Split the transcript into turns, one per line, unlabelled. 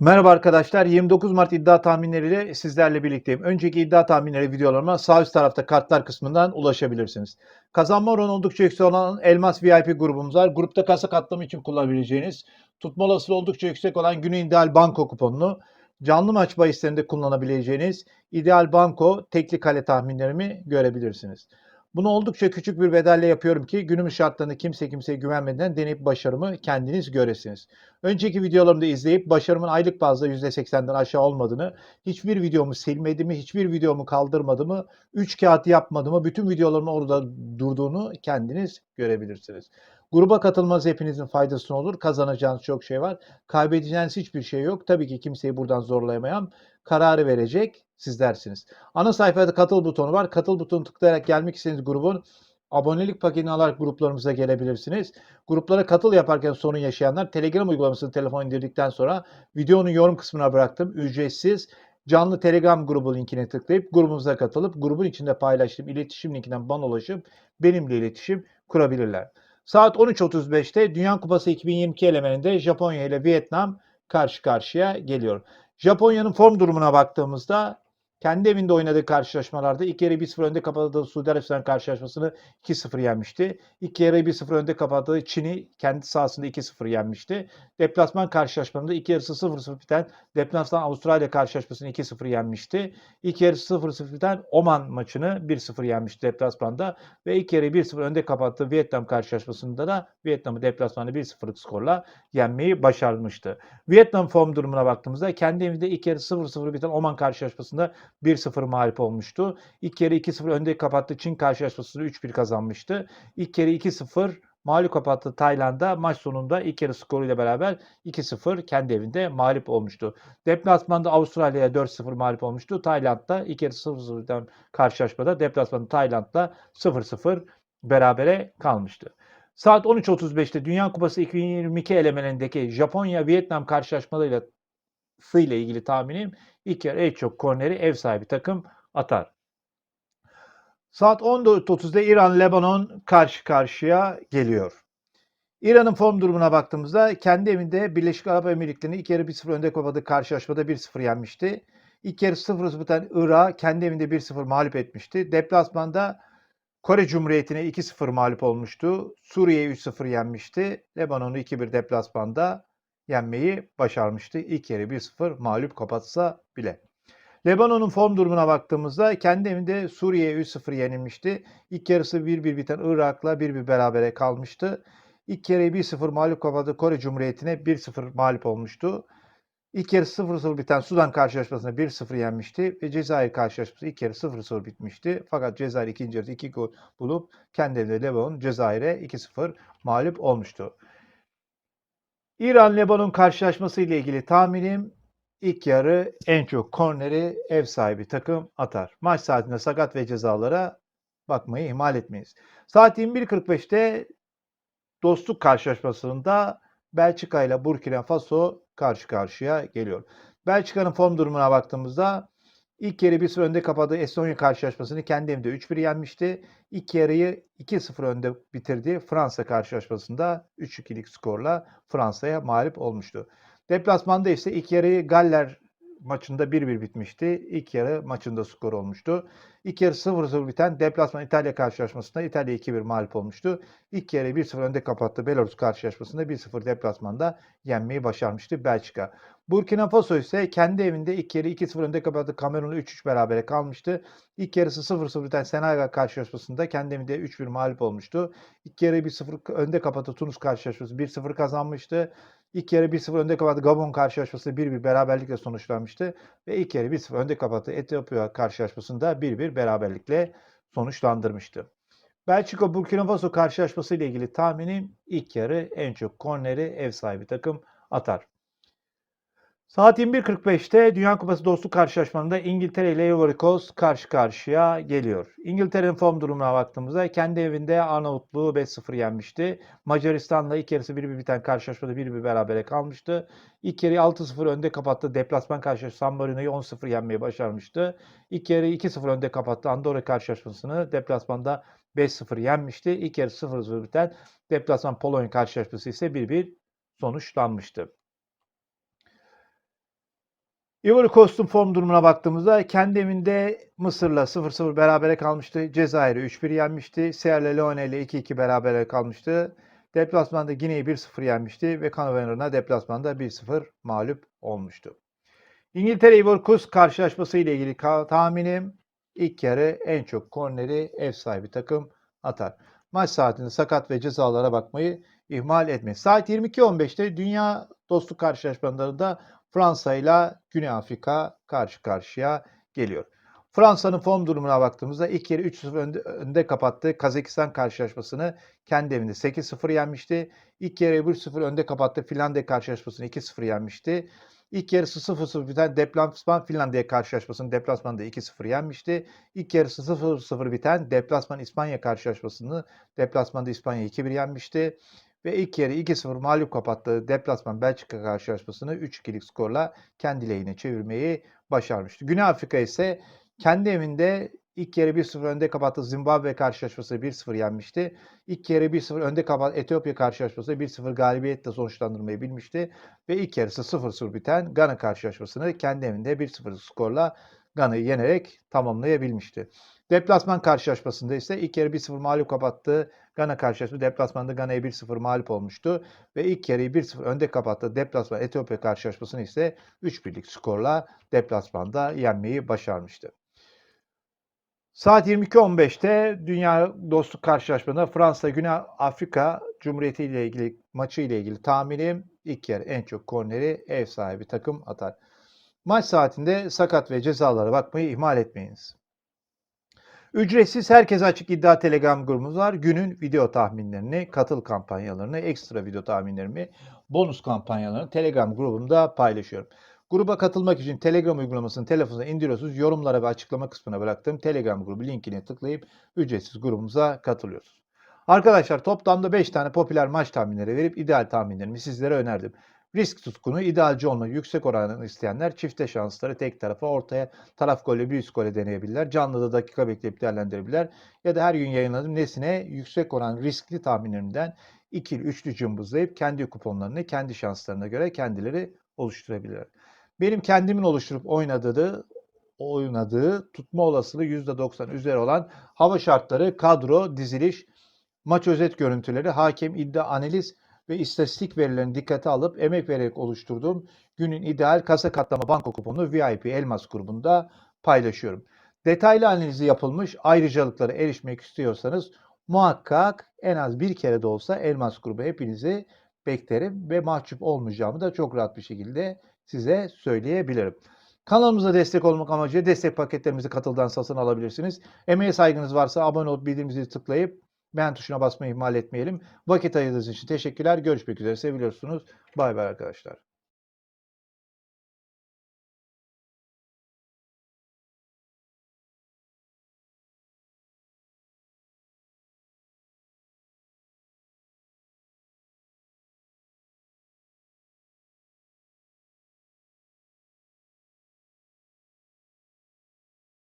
Merhaba arkadaşlar. 29 Mart iddia tahminleriyle sizlerle birlikteyim. Önceki iddia tahminleri videolarıma sağ üst tarafta kartlar kısmından ulaşabilirsiniz. Kazanma oranı oldukça yüksek olan Elmas VIP grubumuz var. Grupta kasa katlama için kullanabileceğiniz, tutma olasılığı oldukça yüksek olan Güney İdeal Banko kuponunu, canlı maç bahislerinde kullanabileceğiniz İdeal Banko tekli kale tahminlerimi görebilirsiniz. Bunu oldukça küçük bir bedelle yapıyorum ki günümüz şartlarında kimse kimseye güvenmeden deneyip başarımı kendiniz göresiniz. Önceki videolarımda izleyip başarımın aylık bazda %80'den aşağı olmadığını, hiçbir videomu silmediğimi, hiçbir videomu kaldırmadığımı, 3 kağıt yapmadığımı, bütün videolarımın orada durduğunu kendiniz görebilirsiniz. Gruba katılmanız hepinizin faydasına olur. Kazanacağınız çok şey var. Kaybedeceğiniz hiçbir şey yok. Tabii ki kimseyi buradan zorlayamam. Kararı verecek sizlersiniz. Ana sayfada katıl butonu var. Katıl butonu tıklayarak gelmek istediğiniz grubun abonelik paketini alarak gruplarımıza gelebilirsiniz. Gruplara katıl yaparken sorun yaşayanlar Telegram uygulamasını telefon indirdikten sonra videonun yorum kısmına bıraktım. Ücretsiz canlı Telegram grubu linkine tıklayıp grubumuza katılıp grubun içinde paylaştığım iletişim linkinden bana ulaşıp benimle iletişim kurabilirler. Saat 13.35'te Dünya Kupası 2022 elemeninde Japonya ile Vietnam karşı karşıya geliyor. Japonya'nın form durumuna baktığımızda kendi evinde oynadığı karşılaşmalarda ilk yarı 1-0 önde kapattığı Suudi Arabistan karşılaşmasını 2-0 yenmişti. İlk yarı 1-0 önde kapattığı Çin'i kendi sahasında 2-0 yenmişti. Deplasman karşılaşmalarında ilk yarısı 0-0 biten deplasman Avustralya karşılaşmasını 2-0 yenmişti. İlk yarısı 0-0 biten Oman maçını 1-0 yenmişti deplasmanda ve ilk yarı 1-0 önde kapattığı Vietnam karşılaşmasında da Vietnam'ı deplasmanda 1-0'lık skorla yenmeyi başarmıştı. Vietnam form durumuna baktığımızda kendi evinde ilk yarı 0-0 biten Oman karşılaşmasında 1-0 mağlup olmuştu. İlk kere 2-0 önde kapattı Çin karşılaşmasını 3-1 kazanmıştı. İlk kere 2-0 mağlup kapattı Tayland'a maç sonunda ilk yarı skoruyla beraber 2-0 kendi evinde mağlup olmuştu. Deplasmanda Avustralya'ya 4-0 mağlup olmuştu. Tayland'da ilk yarı 0-0'dan karşılaşmada deplasmanda Tayland'da 0-0 berabere kalmıştı. Saat 13.35'te Dünya Kupası 2022 elemenindeki Japonya-Vietnam karşılaşmalarıyla ile ilgili tahminim ilk yarı en çok korneri ev sahibi takım atar. Saat 14.30'da İran-Lebanon karşı karşıya geliyor. İran'ın form durumuna baktığımızda kendi evinde Birleşik Arap Emirlikleri'ni ilk yarı 1-0 önde kapadığı karşılaşmada 1-0 yenmişti. İlk yarı 0-0 biten Irak'ı kendi evinde 1-0 mağlup etmişti. Deplasmanda Kore Cumhuriyeti'ne 2-0 mağlup olmuştu. Suriye'yi 3-0 yenmişti. Lebanon'u 2-1 deplasmanda yenmeyi başarmıştı. İlk yarı 1-0 mağlup kapatsa bile. Lebanon'un form durumuna baktığımızda kendi evinde Suriye'ye 3-0 yenilmişti. İlk yarısı 1-1 biten Irak'la 1-1 berabere kalmıştı. İlk yarıyı 1-0 mağlup kapadı Kore Cumhuriyeti'ne 1-0 mağlup olmuştu. İlk yarı 0-0 biten Sudan karşılaşmasında 1-0 yenmişti ve Cezayir karşılaşması ilk yarı 0-0 bitmişti. Fakat Cezayir ikinci yarıda 2 gol bulup kendi evinde Lebanon Cezayir'e 2-0 mağlup olmuştu. İran-Lebanon karşılaşması ile ilgili tahminim ilk yarı en çok korneri ev sahibi takım atar. Maç saatinde sakat ve cezalara bakmayı ihmal etmeyiz. Saat 21.45'te dostluk karşılaşmasında Belçika ile Burkina Faso karşı karşıya geliyor. Belçika'nın form durumuna baktığımızda ilk yarı 1-0 önde kapadığı Estonya karşılaşmasını kendi evinde 3-1 yenmişti. İlk yarıyı 2-0 önde bitirdi. Fransa karşılaşmasında 3-2'lik skorla Fransa'ya mağlup olmuştu. Deplasmanda ise ilk yarıyı Galler maçında 1-1 bitmişti. İlk yarı maçında skor olmuştu. İlk yarı 0-0 biten deplasman İtalya karşılaşmasında İtalya 2-1 mağlup olmuştu. İlk yarı 1-0 önde kapattı Belarus karşılaşmasında 1-0 deplasmanda yenmeyi başarmıştı Belçika. Burkina Faso ise kendi evinde ilk yarı 2-0 önde kapattı Kamerun'la 3-3 berabere kalmıştı. İlk yarısı 0-0 biten Senegal karşılaşmasında kendi evinde 3-1 mağlup olmuştu. İlk yarı 1-0 önde kapattı Tunus karşılaşması 1-0 kazanmıştı. İlk yarı 1-0 önde kapattı Gabon karşılaşması 1-1 beraberlikle sonuçlanmıştı. Ve ilk yarı 1-0 önde kapattı Etiyopya karşılaşmasında 1-1 beraberlikle sonuçlandırmıştı. Belçika Burkina Faso karşılaşması ile ilgili tahminim ilk yarı en çok korneri ev sahibi takım atar. Saat 21.45'te Dünya Kupası dostluk karşılaşmalarında İngiltere ile Ivory Coast karşı karşıya geliyor. İngiltere'nin form durumuna baktığımızda kendi evinde Arnavutluğu 5-0 yenmişti. Macaristan'la ilk yarısı 1-1 biten karşılaşmada 1-1 berabere kalmıştı. İlk yarıyı 6-0 önde kapattı. Deplasman karşılaşması San Marino'yu 10-0 yenmeyi başarmıştı. İlk yarıyı 2-0 önde kapattı. Andorra karşılaşmasını deplasmanda 5-0 yenmişti. İlk yarı 0-0 biten deplasman Polonya karşılaşması ise 1-1 sonuçlanmıştı. Ivory Coast'un form durumuna baktığımızda kendi evinde Mısır'la 0-0 berabere kalmıştı. Cezayir'i 3-1 yenmişti. Sierra Leone ile 2-2 berabere kalmıştı. Deplasmanda Gine'yi 1-0 yenmişti ve Cameroon'a deplasmanda 1-0 mağlup olmuştu. İngiltere Ivory Coast karşılaşması ile ilgili tahminim ilk yarı en çok korneri ev sahibi takım atar. Maç saatinde sakat ve cezalara bakmayı ihmal etmeyin. Saat 22.15'te Dünya Dostluk karşılaşmalarında Fransa ile Güney Afrika karşı karşıya geliyor. Fransa'nın form durumuna baktığımızda ilk yarı 3-0 önde, önde kapattığı Kazakistan karşılaşmasını kendi evinde 8-0 yenmişti. İlk yarı 1-0 önde kapattığı Finlandiya karşılaşmasını 2-0 yenmişti. İlk yarısı 0-0 biten deplasman Finlandiya karşılaşmasını deplasmanda 2-0 yenmişti. İlk yarısı 0-0 biten deplasman İspanya karşılaşmasını deplasmanda İspanya 2-1 yenmişti. Ve ilk yarı 2-0 mağlup kapattığı deplasman Belçika karşılaşmasını 3-2'lik skorla kendi lehine çevirmeyi başarmıştı. Güney Afrika ise kendi evinde ilk yarı 1-0 önde kapattığı Zimbabwe karşılaşması 1-0 yenmişti. İlk yarı 1-0 önde kapat Etiyopya karşılaşması 1-0 galibiyetle sonuçlandırmayı bilmişti. Ve ilk yarısı 0-0 biten Gana karşılaşmasını kendi evinde 1-0 skorla Gana'yı yenerek tamamlayabilmişti. Deplasman karşılaşmasında ise ilk yarı 1-0 mağlup kapattığı Gana karşılaşması deplasmanda Gana'ya 1-0 mağlup olmuştu. Ve ilk yarıyı 1-0 önde kapattığı deplasman Etiyopya karşılaşmasını ise 3-1'lik skorla deplasmanda yenmeyi başarmıştı. Saat 22.15'te Dünya Dostluk karşılaşmasında Fransa Güney Afrika Cumhuriyeti ile ilgili maçı ile ilgili tahminim ilk yarı en çok korneri ev sahibi takım atar. Maç saatinde sakat ve cezalara bakmayı ihmal etmeyiniz. Ücretsiz herkese açık iddia Telegram grubumuz var. Günün video tahminlerini, katıl kampanyalarını, ekstra video tahminlerimi, bonus kampanyalarını Telegram grubumda paylaşıyorum. Gruba katılmak için Telegram uygulamasını telefonunuza indiriyorsunuz. Yorumlara ve açıklama kısmına bıraktığım Telegram grubu linkine tıklayıp ücretsiz grubumuza katılıyorsunuz. Arkadaşlar toplamda 5 tane popüler maç tahminleri verip ideal tahminlerimi sizlere önerdim. Risk tutkunu, idealci olmayı yüksek oranını isteyenler çifte şansları tek tarafa ortaya taraf golü bir üst gole deneyebilirler. Canlıda dakika bekleyip değerlendirebilirler. Ya da her gün yayınladığım nesine yüksek oran riskli tahminlerimden ikili, üçlü cımbızlayıp kendi kuponlarını kendi şanslarına göre kendileri oluşturabilirler. Benim kendimin oluşturup oynadığı oynadığı tutma olasılığı %90 üzeri olan hava şartları, kadro, diziliş, maç özet görüntüleri, hakem iddia analiz ve istatistik verilerini dikkate alıp emek vererek oluşturduğum günün ideal kasa katlama banko kuponu VIP Elmas grubunda paylaşıyorum. Detaylı analizi yapılmış ayrıcalıklara erişmek istiyorsanız muhakkak en az bir kere de olsa Elmas grubu hepinizi beklerim ve mahcup olmayacağımı da çok rahat bir şekilde size söyleyebilirim. Kanalımıza destek olmak amacıyla destek paketlerimizi katıldan satın alabilirsiniz. Emeğe saygınız varsa abone olup bildirimimizi tıklayıp beğen tuşuna basmayı ihmal etmeyelim. Vakit ayırdığınız için teşekkürler. Görüşmek üzere. Seviyorsunuz. Bay bay arkadaşlar.